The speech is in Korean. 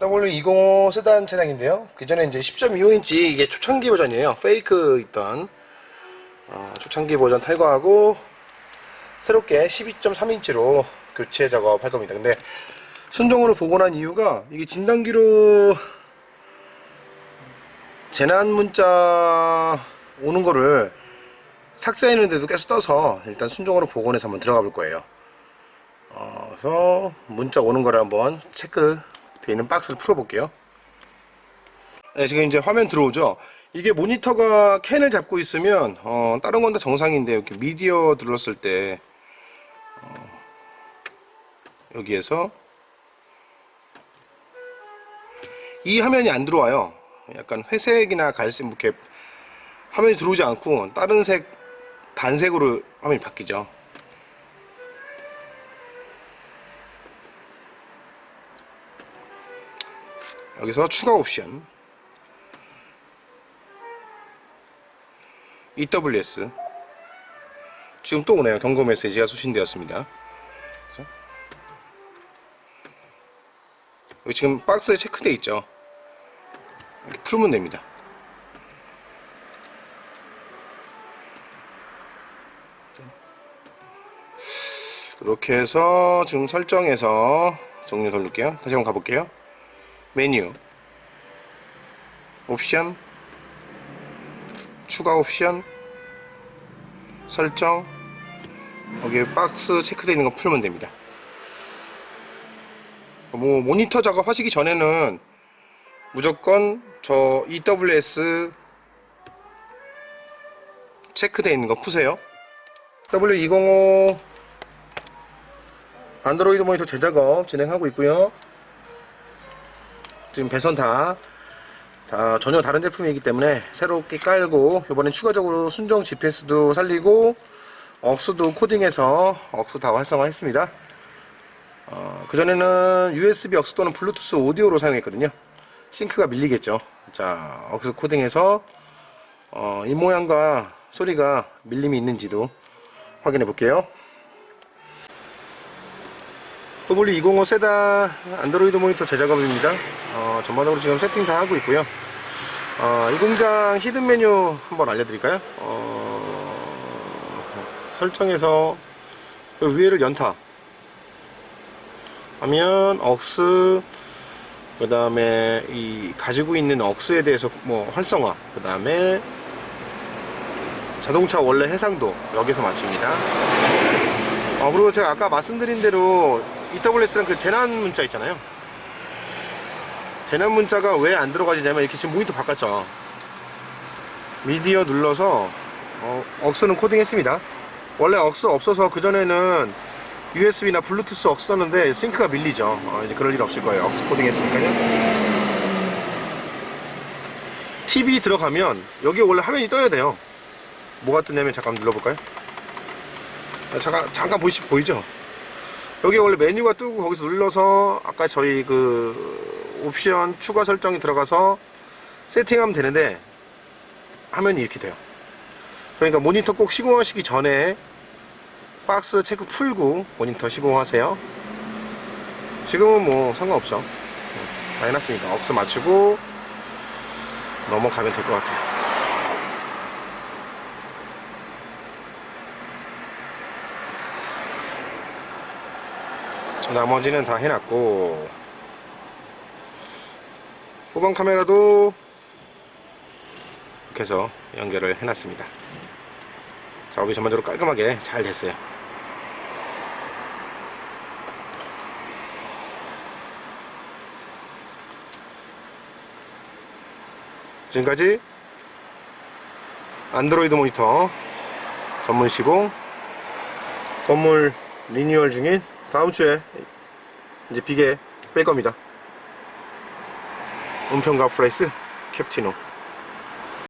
W205 세단 차량인데요. 그 전에 이제 10.25인치 이게 초창기 버전이에요. 페이크 있던 어, 초창기 버전 탈거하고 새롭게 12.3인치로 교체 작업할 겁니다. 근데 순정으로 복원한 이유가 이게 진단기로 재난 문자 오는 거를 삭제했는데도 계속 떠서 일단 순정으로 복원해서 한번 들어가 볼 거예요. 어, 그래서 문자 오는 거를 한번 체크 돼 있는 박스를 풀어볼게요. 네, 지금 이제 화면 들어오죠. 이게 모니터가 캔을 잡고 있으면 어, 다른 건 다 정상인데 이렇게 미디어 눌렀을 때 어, 여기에서 이 화면이 안 들어와요. 약간 회색이나 갈색 뭐 이렇게 화면이 들어오지 않고 다른 색 단색으로 화면이 바뀌죠. 여기서 추가 옵션. EWS 지금 또 오네요. 경고 메시지가 수신되었습니다. 여기 지금 박스에 체크되어 있죠? 이렇게 풀면 됩니다. 이렇게 해서 지금 설정해서 종료 돌릴게요. 다시 한번 가볼게요 메뉴. 옵션. 추가 옵션. 설정. 여기 박스 체크되어 있는 거 풀면 됩니다. 뭐 모니터 작업 하시기 전에는 무조건 저 EWS 체크되어 있는 거 푸세요. W205 안드로이드 모니터 재작업 진행하고 있고요 지금 배선 다, 다 전혀 다른 제품이기 때문에 새롭게 깔고 이번엔 추가적으로 순정 GPS도 살리고 억스도 코딩해서 억스 다 활성화했습니다. 어, 그전에는 USB 억스 또는 블루투스 오디오로 사용했거든요. 싱크가 밀리겠죠. 자, 억스 코딩해서 어, 이 모양과 소리가 밀림이 있는지도 확인해 볼게요. W205 세단 안드로이드 모니터 제작업입니다. 어, 전반적으로 지금 세팅 다 하고 있고요. 어, 이 공장 히든 메뉴 한번 알려드릴까요? 어, 설정에서 그 위에를 연타 하면 억스 그 다음에 이 가지고 있는 억스에 대해서 뭐 활성화 그 다음에 자동차 원래 해상도 여기서 맞춥니다. 어, 그리고 제가 아까 말씀드린 대로 EWS랑 그 재난 문자 있잖아요. 재난 문자가 왜 안 들어가지냐면 이렇게 지금 모니터 바꿨죠. 미디어 눌러서 어, 억스는 코딩했습니다. 원래 억스 없어서 그 전에는 USB나 블루투스 억스 썼는데 싱크가 밀리죠. 어, 이제 그럴 일 없을 거예요. 억스 코딩했으니까요. TV 들어가면 여기 원래 화면이 떠야 돼요. 뭐가 뜨냐면 잠깐 눌러볼까요? 아, 잠깐 잠깐 보시 보이죠? 여기 원래 메뉴가 뜨고 거기서 눌러서 아까 저희 그 옵션 추가 설정이 들어가서 세팅하면 되는데 화면이 이렇게 돼요. 그러니까 모니터 꼭 시공하시기 전에 박스 체크 풀고 모니터 시공하세요. 지금은 뭐 상관없죠. 다 해놨으니까 억스 맞추고 넘어가면 될 것 같아요. 나머지는 다 해놨고. 후방 카메라도 이렇게 해서 연결을 해놨습니다. 작업이 전반적으로 깔끔하게 잘 됐어요. 지금까지 안드로이드 모니터 전문 시공 건물 리뉴얼 중인 다음 주에 이제 비계 뺄 겁니다. 은평가 프레이스 캡티노